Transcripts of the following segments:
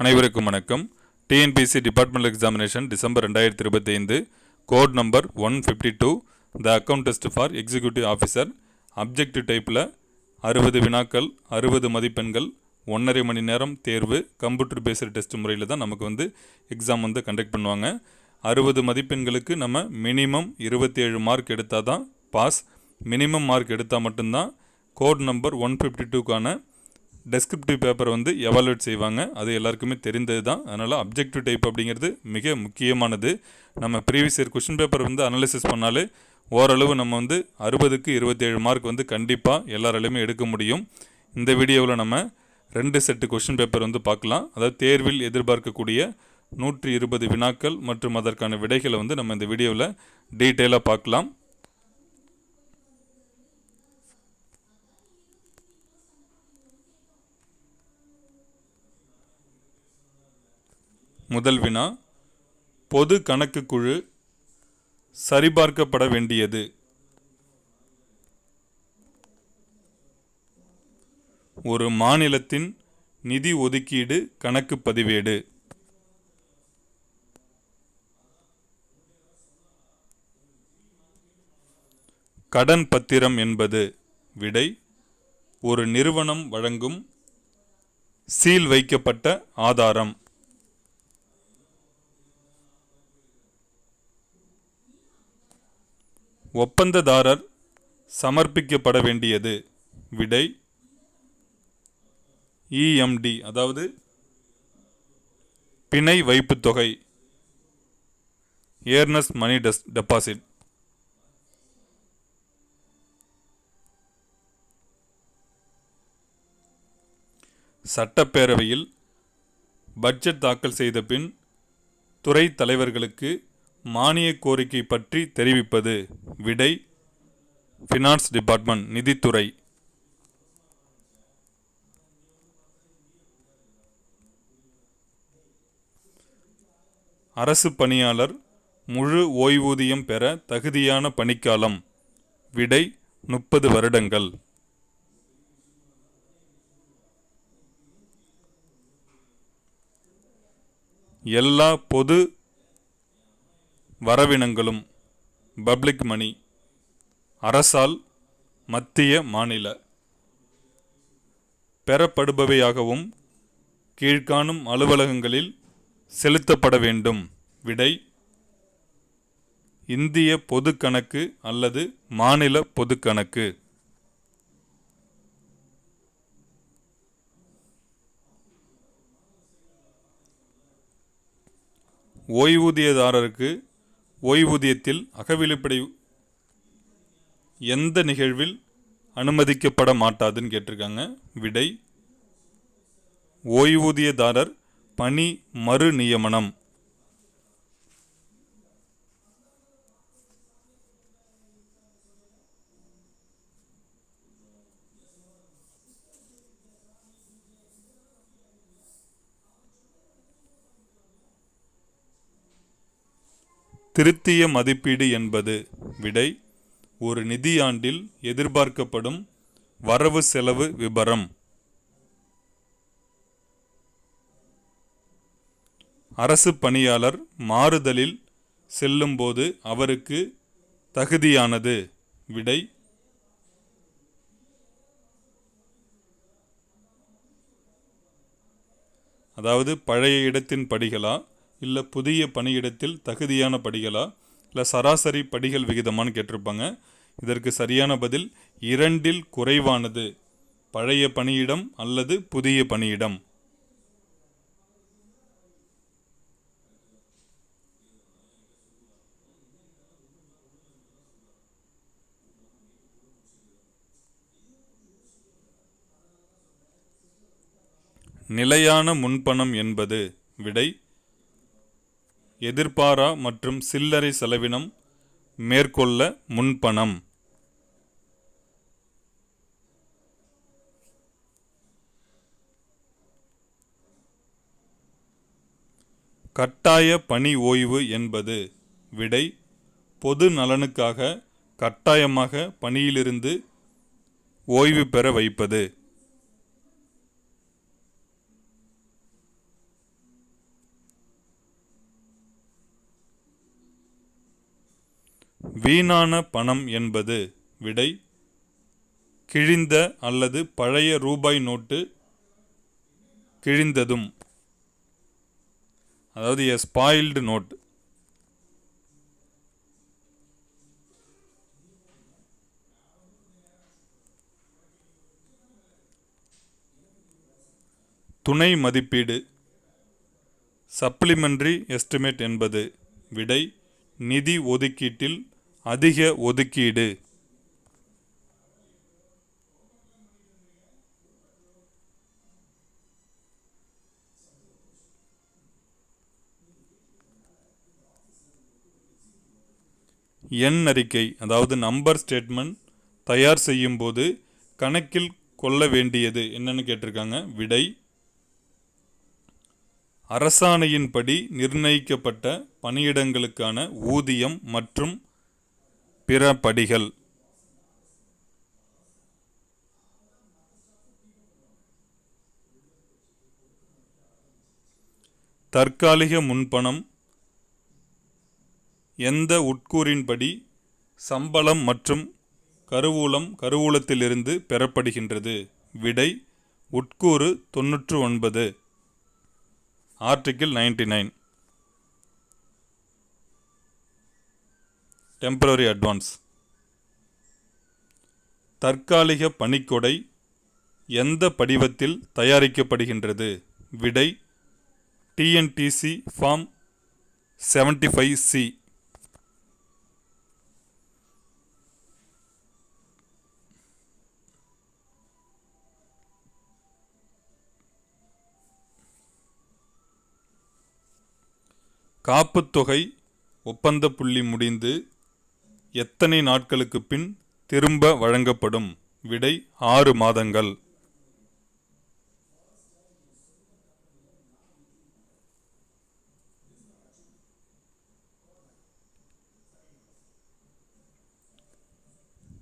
அனைவருக்கும் வணக்கம். TNPSC departmental examination December ரெண்டாயிரத்தி இருபத்தி ஐந்து code number one fifty two the account test for executive officer objective டைப்பில் அறுபது வினாக்கள் அறுபது மதிப்பெண்கள் ஒன்றரை மணி நேரம் தேர்வு கம்ப்யூட்டர் பேஸ்டு டெஸ்ட் முறையில் தான் நமக்கு வந்து எக்ஸாம் வந்து கண்டக்ட் பண்ணுவாங்க. அறுபது மதிப்பெண்களுக்கு நம்ம மினிமம் இருபத்தி ஏழு மார்க் எடுத்தால் தான் பாஸ் மினிமம் மார்க் எடுத்தால் மட்டும்தான் கோட் நம்பர் ஒன் ஃபிஃப்டி டூக்கான டெஸ்கிரிப்டிவ் பேப்பரை வந்து எவாலுவேட் செய்வாங்க. அது எல்லாருக்குமே தெரிந்தது தான். அதனால் அப்ஜெக்டிவ் டைப் அப்படிங்கிறது மிக முக்கியமானது. நம்ம ப்ரீவியஸ் இயர் கொஷின் பேப்பர் வந்து அனலிசிஸ் பண்ணாலே ஓரளவு நம்ம வந்து அறுபதுக்கு இருபத்தேழு மார்க் வந்து கண்டிப்பாக எல்லாராலையுமே எடுக்க முடியும். இந்த வீடியோவில் நம்ம ரெண்டு செட்டு கொஷின் பேப்பர் வந்து பார்க்கலாம். அதாவது தேர்வில் எதிர்பார்க்கக்கூடிய நூற்றி இருபது வினாக்கள் மற்றும் அதற்கான விடைகளை வந்து நம்ம இந்த வீடியோவில் டீட்டெயிலாக பார்க்கலாம். முதல் வினா பொது கணக்கு குழு சரிபார்க்கப்பட வேண்டியது. ஒரு மாநிலத்தின் நிதி ஒதுக்கீடு கணக்கு பதிவேடு. கடன் பத்திரம் என்பது விடை ஒரு நிறுவனம் வழங்கும் சீல் வைக்கப்பட்ட ஆதாரம். ஒப்பந்ததாரர் சமர்ப்பிக்கப்பட வேண்டியது. விடை இஎம்டி அதாவது பிணை வைப்புத் தொகை. ஏர்னஸ் மணி டெஸ் டெபாசிட் சட்டப்பேரவையில் பட்ஜெட் தாக்கல் செய்த பின் துறை தலைவர்களுக்கு மானிய கோரிக்கை பற்றி தெரிவிப்பது. விடை ஃபினான்ஸ் டிபார்ட்மெண்ட் நிதித்துறை அரசு பணியாளர் முழு ஓய்வூதியம் பெற தகுதியான பணிக்காலம். விடை முப்பது வருடங்கள். எல்லா பொது வரவினங்களும் பப்ளிக் மணி அரசால் மத்திய மாநில. பெறப்படுபவையாகவும் கீழ்காணும் அலுவலகங்களில் செலுத்தப்பட வேண்டும். விடை இந்திய பொது கணக்கு அல்லது மாநில பொது கணக்கு. ஓய்வூதியதாரருக்கு ஓய்வூதியத்தில் அகவிலைப்படை எந்த நிகழ்வில் அனுமதிக்கப்பட மாட்டாதுன்னு கேட்டிருக்காங்க. விடை ஓய்வூதியதாரர் பணி மறு நியமனம் திருத்திய மதிப்பீடு என்பது விடை ஒரு நிதியாண்டில் எதிர்பார்க்கப்படும் வரவு செலவு விபரம். அரசு பணியாளர் மாறுதலில் செல்லும்போது அவருக்கு தகுதியானது. விடை அதாவது பழைய இடத்தின் படிகளா? இல்லை புதிய பணியிடத்தில் தகுதியான படிகளா? இல்லை சராசரி படிகள் விகிதமான்னு கேட்டிருப்பாங்க. இதற்கு சரியான பதில் இரண்டில் குறைவானது பழைய பணியிடம் அல்லது புதிய பணியிடம். நிலையான முன்பணம் என்பது விடை எதிர்பாரா மற்றும் சில்லறை செலவினம் மேற்கொள்ள முன்பணம். கட்டாய பணி ஓய்வு என்பது விடை பொது நலனுக்காக கட்டாயமாக பணியிலிருந்து ஓய்வு பெற வைப்பது. வீணான பணம் என்பது விடை. கிழிந்த அல்லது பழைய ரூபாய் நோட்டு கிழிந்ததும். அதாவது எ ஸ்பாயில்டு நோட் துணை மதிப்பீடு. சப்ளிமெண்ட்ரி எஸ்டிமேட் என்பது விடை. நிதி ஒதுக்கீட்டில் அதிக ஒதுக்கீடு. எண் அறிக்கை அதாவது நம்பர் ஸ்டேட்மெண்ட் தயார் செய்யும் போது கணக்கில் கொள்ள வேண்டியது என்னன்னு கேட்டிருக்காங்க. விடை. அரசாணையின்படி நிர்ணயிக்கப்பட்ட பணியிடங்களுக்கான ஊதியம் மற்றும் பிற படிகள். தற்காலிக முன்பணம். எந்த உட்கூறின்படி சம்பளம் மற்றும் கருவூலம் கருவூலத்திலிருந்து பெறப்படுகின்றது. விடை உட்கூறு தொன்னூற்று ஒன்பது. Article ninety nine. Temporary advance தற்காலிக பணிக்கொடை எந்த படிவத்தில் தயாரிக்கப்படுகின்றது? விடை TNTC form seventy five C காப்புத்தொகை ஒப்பந்த புள்ளி முடிந்து எத்தனை நாட்களுக்கு பின் திரும்ப வழங்கப்படும்? விடை ஆறு மாதங்கள்.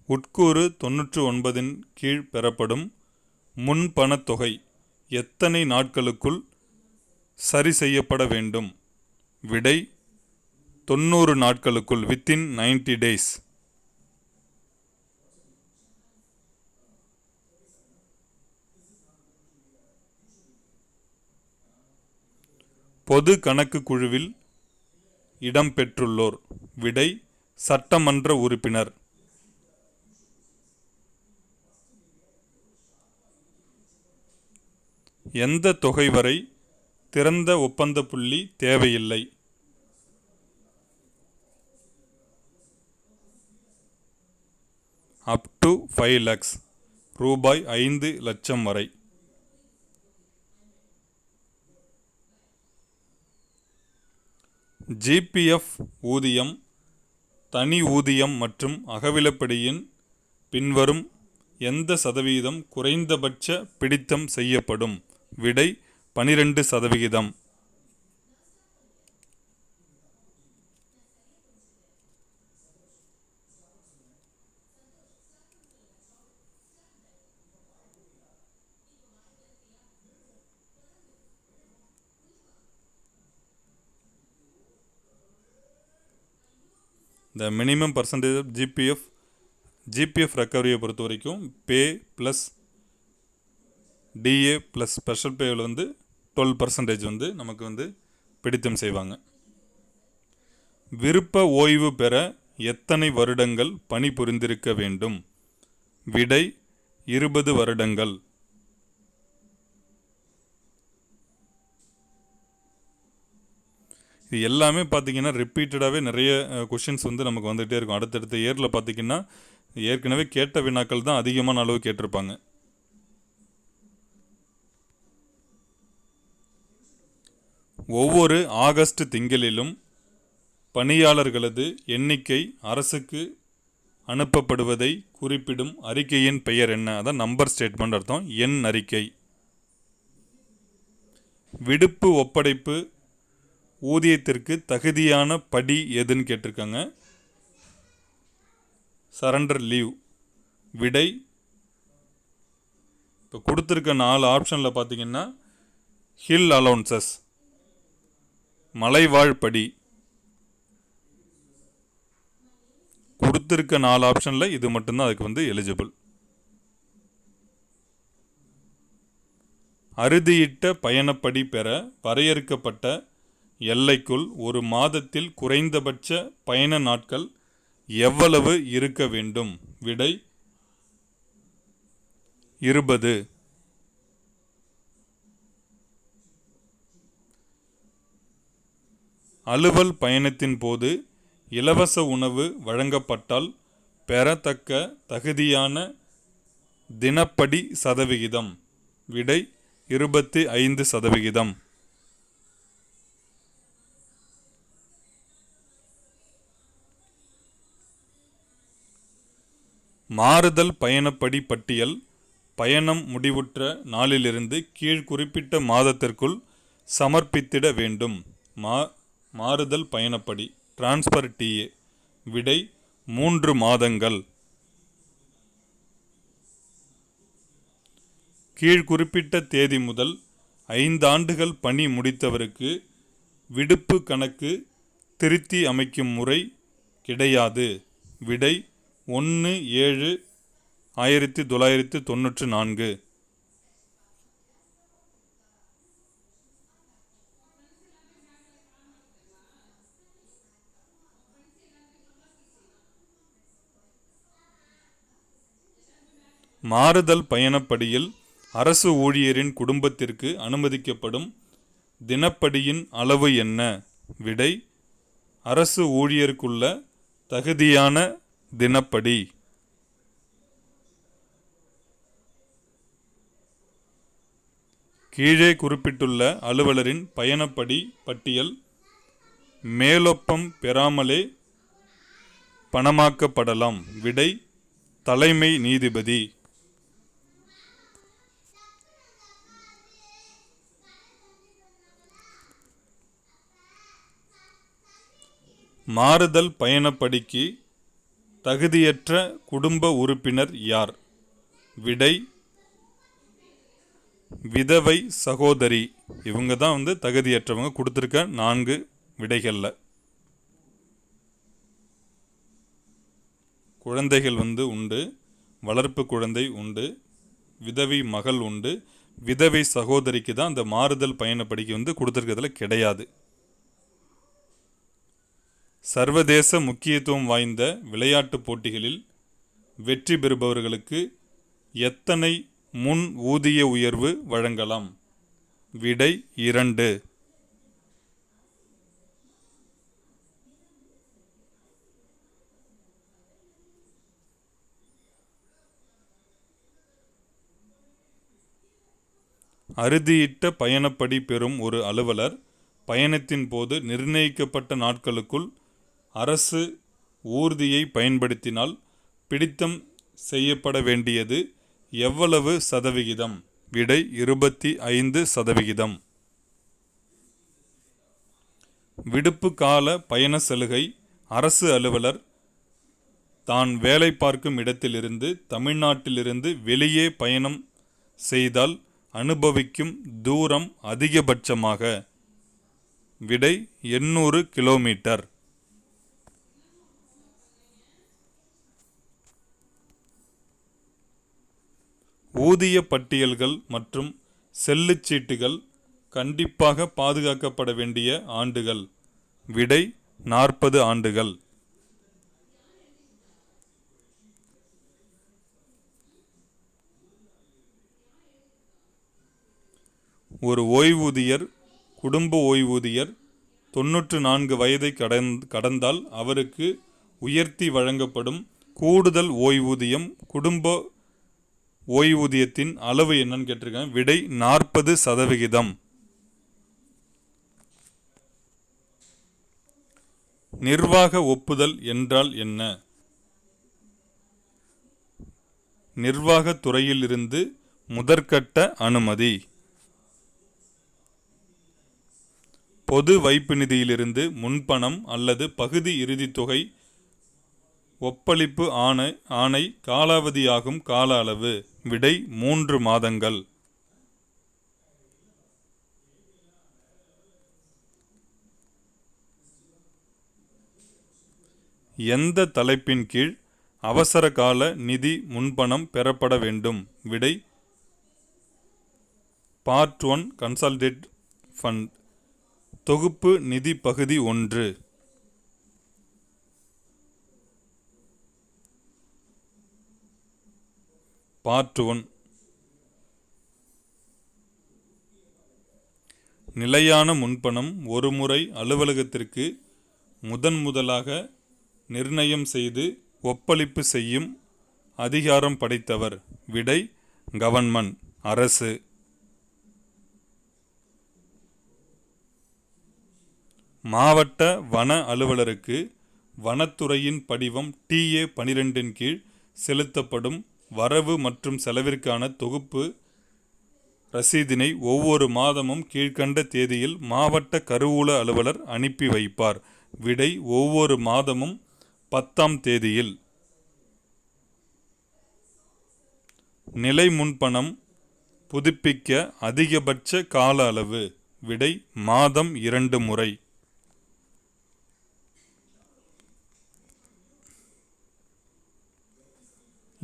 உட்கூறு தொன்னூற்று ஒன்பதின் கீழ் பெறப்படும் முன்பணத் தொகை எத்தனை நாட்களுக்குள் சரி செய்யப்பட வேண்டும்? விடை தொண்ணூறு நாட்களுக்குள் வித்தின் நைன்டி டேஸ் பொது கணக்கு குழுவில் இடம்பெற்றுள்ளோர் விடை சட்டமன்ற உறுப்பினர். எந்த தொகை வரை திறந்த ஒப்பந்த புள்ளி தேவையில்லை. அப் டு ஃபைவ் லேக்ஸ் ரூபாய் ஐந்து லட்சம் வரை. ஜிபிஎஃப் ஊதியம் தனி ஊதியம் மற்றும் அகவிலப்படியின் பின்வரும் எந்த சதவீதம் குறைந்தபட்ச பிடித்தம் செய்யப்படும்? விடை பனிரெண்டு சதவிகிதம் இந்த minimum percentage of GPF GPF ரெக்கவரியை பொறுத்த வரைக்கும் pay plus DA plus special பேவில் வந்து டுவெல் பர்சன்டேஜ் வந்து நமக்கு வந்து பிடித்தம் செய்வாங்க. விருப்ப ஓய்வு பெற எத்தனை வருடங்கள் பணிபுரிந்திருக்க வேண்டும்? விடை இருபது வருடங்கள். இது எல்லாமே பார்த்தீங்கன்னா ரிப்பீட்டடாகவே நிறைய கொஷின்ஸ் வந்து நமக்கு வந்துகிட்டே இருக்கும். அடுத்தடுத்த இயரில் பார்த்தீங்கன்னா ஏற்கனவே கேட்ட வினாக்கள் தான் அதிகமான அளவு கேட்டிருப்பாங்க. ஒவ்வொரு ஆகஸ்ட் திங்களிலும் பணியாளர்களது எண்ணிக்கை அரசுக்கு அனுப்பப்படுவதை குறிப்பிடும் அறிக்கையின் பெயர் என்ன? அதான் நம்பர் ஸ்டேட்மெண்ட் அர்த்தம். எண் அறிக்கை. விடுப்பு ஒப்படைப்பு ஊதியத்திற்கு தகுதியான படி எதுன்னு கேட்டிருக்காங்க. சரண்டர் லீவ் விடை. இப்போ கொடுத்துருக்க நாலு ஆப்ஷனில் பார்த்தீங்கன்னா ஹில் அலவுன்சஸ் மலைவாழ் படி. கொடுத்துருக்க நாலு ஆப்ஷனில் இது மட்டும்தான் அதுக்கு வந்து எலிஜிபிள் அறுதியிட்ட பயணப்படி பெற வரையறுக்கப்பட்ட எல்லைக்குள் ஒரு மாதத்தில் குறைந்தபட்ச பயண நாட்கள் எவ்வளவு இருக்க வேண்டும்? விடை இருபது. அலுவல் பயணத்தின் போது இலவச உணவு வழங்கப்பட்டால் பெறத்தக்க தகுதியான தினப்படி சதவிகிதம். விடை இருபத்தி ஐந்து சதவிகிதம். மாறுதல் பயணப்படி பட்டியல் பயணம் முடிவுற்ற நாளிலிருந்து கீழ் குறிப்பிட்ட மாதத்திற்குள் சமர்ப்பித்திட வேண்டும். மா மாறுதல் பயணப்படி டிரான்ஸ்பர் டிஏ விடை மூன்று மாதங்கள். கீழ் குறிப்பிட்ட தேதி முதல் ஐந்தாண்டுகள் பணி முடித்தவருக்கு விடுப்பு கணக்கு திருத்தி அமைக்கும் முறை கிடையாது. விடை ஒன்று ஏழு ஆயிரத்தி தொள்ளாயிரத்தி தொண்ணூற்று நான்கு. மாறுதல் பயணப்படியில் அரசு ஊழியரின் குடும்பத்திற்கு அனுமதிக்கப்படும் தினப்படியின் அளவு என்ன? விடை அரசு ஊழியருக்குள்ள தகுதியான தினப்படி. கீழே குறிப்பிட்டுள்ள அலுவலரின் பயணப்படி பட்டியல் மேலொப்பம் பெறாமலே பணமாக்கப்படலாம். விடை தலைமை நீதிபதி. மாறுதல் பயணப்படிக்கு தகுதியற்ற குடும்ப உறுப்பினர் யார்? விடை விதவை சகோதரி. இவங்க தான் வந்து தகுதியற்றவங்க கொடுத்துருக்க நான்கு விடைகளில். குழந்தைகள் வந்து உண்டு வளர்ப்பு குழந்தை உண்டு விதவை மகள் உண்டு. விதவை சகோதரிக்கு தான் அந்த மாறுதல் பயணப்படிக்கு வந்து கொடுத்துருக்கிறதுல கிடையாது. சர்வதேச முக்கியத்துவம் வாய்ந்த விளையாட்டுப் போட்டிகளில் வெற்றி பெறுபவர்களுக்கு எத்தனை முன் ஊதிய உயர்வு வழங்கலாம்? விடை இரண்டு. அறுதியிட்ட பயணப்படி பெறும் ஒரு அலுவலர் பயணத்தின் போது நிர்ணயிக்கப்பட்ட நாட்களுக்குள் அரசு ஊர்தியை பயன்படுத்தினால் பிடித்தம் செய்யப்பட வேண்டியது எவ்வளவு சதவிகிதம்? விடை இருபத்தி ஐந்து சதவிகிதம். விடுப்பு கால பயண சலுகை அரசு அலுவலர் தான் வேலை பார்க்கும் இடத்திலிருந்து தமிழ்நாட்டிலிருந்து வெளியே பயணம் செய்தால் அனுபவிக்கும் தூரம் அதிகபட்சமாக. விடை எண்ணூறு கிலோமீட்டர். ஊதிய பட்டியல்கள் மற்றும் செல்லுச்சீட்டுகள் கண்டிப்பாக பாதுகாக்கப்பட வேண்டிய ஆண்டுகள். விடை நாற்பது ஆண்டுகள். ஒரு ஓய்வூதியர் குடும்ப ஓய்வூதியர் தொன்னூற்று நான்கு வயதை கடந் கடந்தால் அவருக்கு உயர்த்தி வழங்கப்படும் கூடுதல் ஓய்வூதியம் குடும்ப ஓய்வூதியத்தின் அளவு என்னன்னு கேட்டிருக்கேன் விடை நாற்பது சதவிகிதம். நிர்வாக ஒப்புதல் என்றால் என்ன? நிர்வாகத் துறையிலிருந்து முதற்கட்ட அனுமதி. பொது வைப்பு நிதியிலிருந்து முன்பணம் அல்லது பகுதி இறுதித் தொகை ஒப்பளிப்பு ஆணை ஆணை காலாவதியாகும் கால அளவு. விடை மூன்று மாதங்கள். எந்த தலைப்பின் கீழ் அவசர கால நிதி முன்பணம் பெறப்பட வேண்டும்? விடை பார்ட் ஒன் கன்சால்டேட் ஃபண்ட். தொகுப்பு நிதி பகுதி ஒன்று. பார்ட் ஒன் நிலையான முன்பணம் ஒருமுறை அலுவலகத்திற்கு முதன் முதலாக நிர்ணயம் செய்து ஒப்பளிப்பு செய்யும் அதிகாரம் படைத்தவர் விடை கவர்மெண்ட் அரசு. மாவட்ட வன அலுவலருக்கு வனத்துறையின் படிவம் டிஏ பனிரெண்டின் கீழ் செலுத்தப்படும் வரவு மற்றும் செலவிற்கான தொகுப்பு ரசீதினை ஒவ்வொரு மாதமும் கீழ்க்கண்ட தேதியில் மாவட்ட கருவூல அலுவலர் அனுப்பி வைப்பார். விடை ஒவ்வொரு மாதமும் பத்தாம் தேதியில். நிலை முன்பணம் புதுப்பிக்க அதிகபட்ச கால அளவு. விடை மாதம் இரண்டு முறை.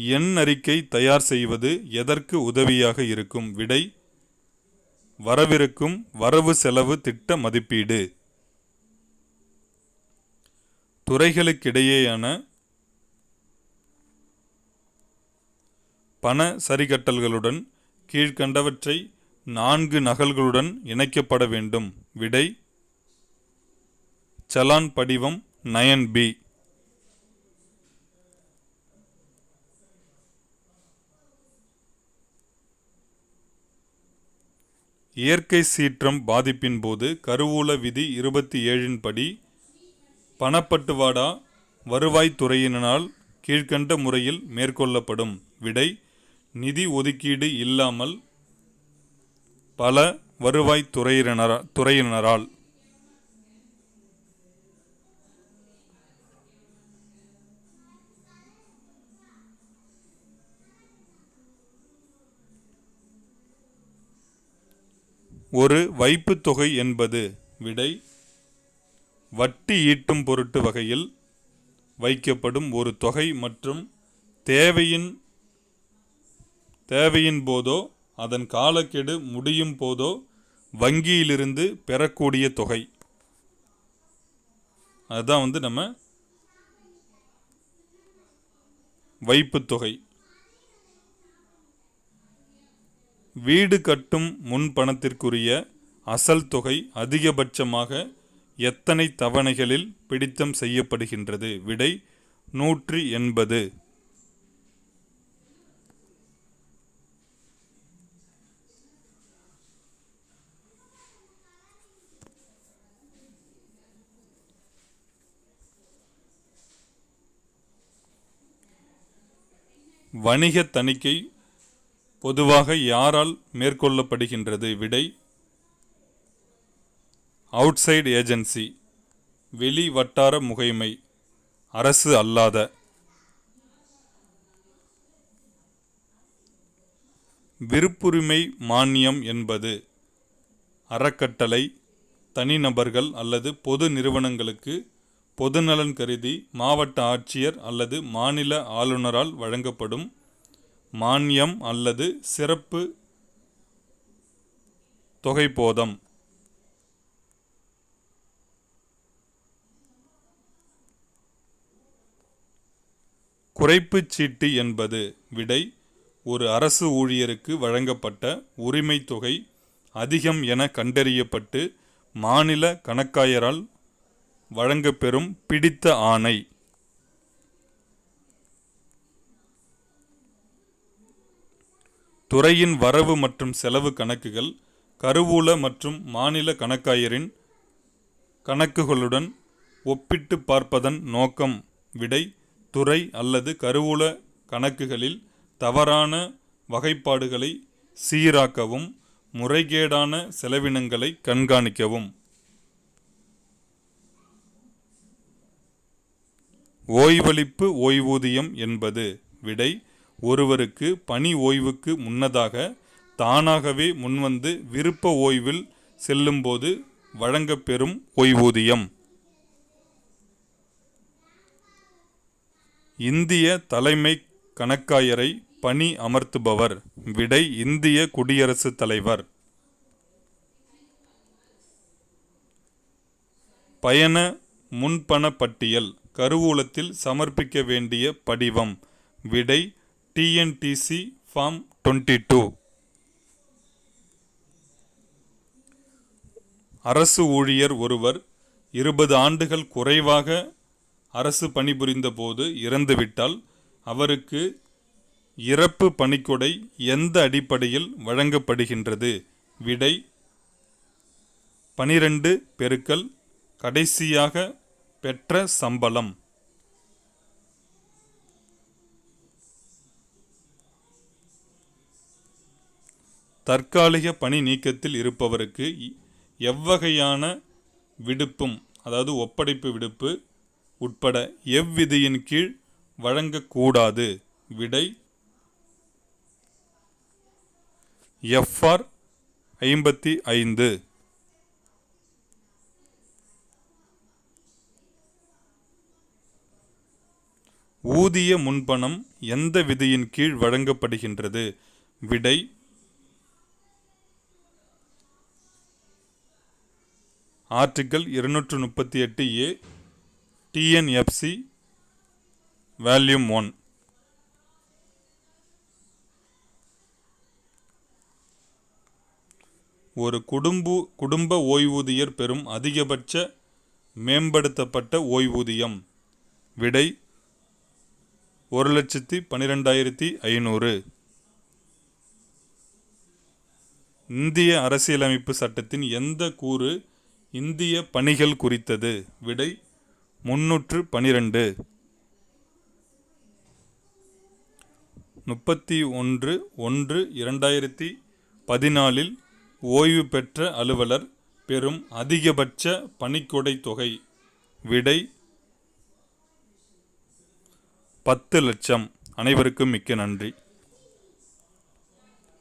எண் அறிக்கை தயார் செய்வது எதற்கு உதவியாக இருக்கும்? விடை வரவிருக்கும் வரவு செலவு திட்ட மதிப்பீடு. துறைகளுக்கிடையேயான பண சரிகட்டல்களுடன் கீழ்கண்டவற்றை நான்கு நகல்களுடன் இணைக்கப்பட வேண்டும். விடை சலான் படிவம் நயன் பி. இயற்கை சீற்றம் பாதிப்பின் போது கருவூல விதி இருபத்தி ஏழின் படி பணப்பட்டுவாடா வருவாய்த்துறையினால் கீழ்க்கண்ட முறையில் மேற்கொள்ளப்படும் விடை நிதி ஒதுக்கீடு இல்லாமல் பல வருவாய்த்துறையினரா துறையினரால். ஒரு வைப்புத் தொகை என்பது விடை வட்டி ஈட்டும் பொருட்டு வகையில் வைக்கப்படும் ஒரு தொகை மற்றும் தேவையின் தேவையின் போதோ அதன் காலக்கெடு முடியும் போதோ வங்கியிலிருந்து பெறக்கூடிய தொகை. அதுதான் வந்து நம்ம வைப்புத் தொகை வீடு கட்டும் முன்பணத்திற்குரிய அசல் தொகை அதிகபட்சமாக எத்தனை தவணைகளில் பிடித்தம் செய்யப்படுகின்றது? விடை நூற்றி எண்பது. வணிக தணிக்கை பொதுவாக யாரால் மேற்கொள்ளப்படுகின்றது விடை அவுட்சைடு ஏஜென்சி வெளி வட்டார முகைமை அரசு அல்லாத. விருப்புரிமை மானியம் என்பது அறக்கட்டளை தனிநபர்கள் அல்லது பொது நிறுவனங்களுக்கு பொதுநலன் கருதி மாவட்ட ஆட்சியர் அல்லது மாநில ஆளுநரால் வழங்கப்படும் மானியம் அல்லது சிறப்பு தொகை போதம் குறைப்புச் சீட்டு என்பது விடை ஒரு அரசு ஊழியருக்கு வழங்கப்பட்ட உரிமை தொகை அதிகம் என கண்டறியப்பட்டு மாநில கணக்காயரால் வழங்கப்பெறும் பிடித்த ஆணை. துறையின் வரவு மற்றும் செலவு கணக்குகள் கருவூல மற்றும் மாநில கணக்காயரின் கணக்குகளுடன் ஒப்பிட்டு பார்ப்பதன் நோக்கம் விடை துறை அல்லது கருவூல கணக்குகளில் தவறான வகைப்பாடுகளை சீராக்கவும் முறைகேடான செலவினங்களை கண்காணிக்கவும். ஓய்வளிப்பு ஓய்வூதியம் என்பது விடை ஒருவருக்கு பணி ஓய்வுக்கு முன்னதாக தானாகவே முன்வந்து விருப்ப ஓய்வில் செல்லும்போது வழங்கப்பெறும் ஓய்வூதியம். இந்திய தலைமை கணக்காயரை பணி அமர்த்துபவர். விடை இந்திய குடியரசுத் தலைவர். பயண முன்பண பட்டியல். கருவூலத்தில் சமர்ப்பிக்க வேண்டிய படிவம். விடை டிஎன்டிசி ஃபார்ம் டுவெண்ட்டி டூ அரசு ஊழியர் ஒருவர் இருபது ஆண்டுகள் குறைவாக அரசு பணிபுரிந்த போது இறந்துவிட்டால் அவருக்கு இறப்பு பணிக்கொடை எந்த அடிப்படையில் வழங்கப்படுகின்றது? விடை பனிரெண்டு பெருக்கல் கடைசியாக பெற்ற சம்பளம். தற்காலிக பணி நீக்கத்தில் இருப்பவருக்கு எவ்வகையான விடுப்பும் அதாவது ஒப்படைப்பு விடுப்பு உட்பட எவ்விதியின் கீழ் வழங்கக்கூடாது. விடை எஃப்ஆர் ஐம்பத்தி ஐந்து. ஊதிய முன்பணம் எந்த விதியின் கீழ் வழங்கப்படுகின்றது? விடை ஆர்டிக்கல் இருநூற்று முப்பத்தி எட்டு ஏ டிஎன்எஃப்சி வேல்யூம் ஒன். ஒரு குடும்ப குடும்ப ஓய்வூதியர் பெறும் அதிகபட்ச மேம்படுத்தப்பட்ட ஓய்வூதியம் விடை ஒரு லட்சத்தி பன்னிரெண்டாயிரத்தி ஐநூறு. இந்திய அரசியலமைப்பு சட்டத்தின் எந்த கூறு இந்திய பணிகள் குறித்தது. விடை முன்னூற்று பனிரெண்டு. முப்பத்தி ஒன்று ஒன்று இரண்டாயிரத்தி பதினாலில் ஓய்வு பெற்ற அலுவலர் பெறும் அதிகபட்ச பணிக்கொடை தொகை. விடை பத்து லட்சம். அனைவருக்கும் மிக்க நன்றி.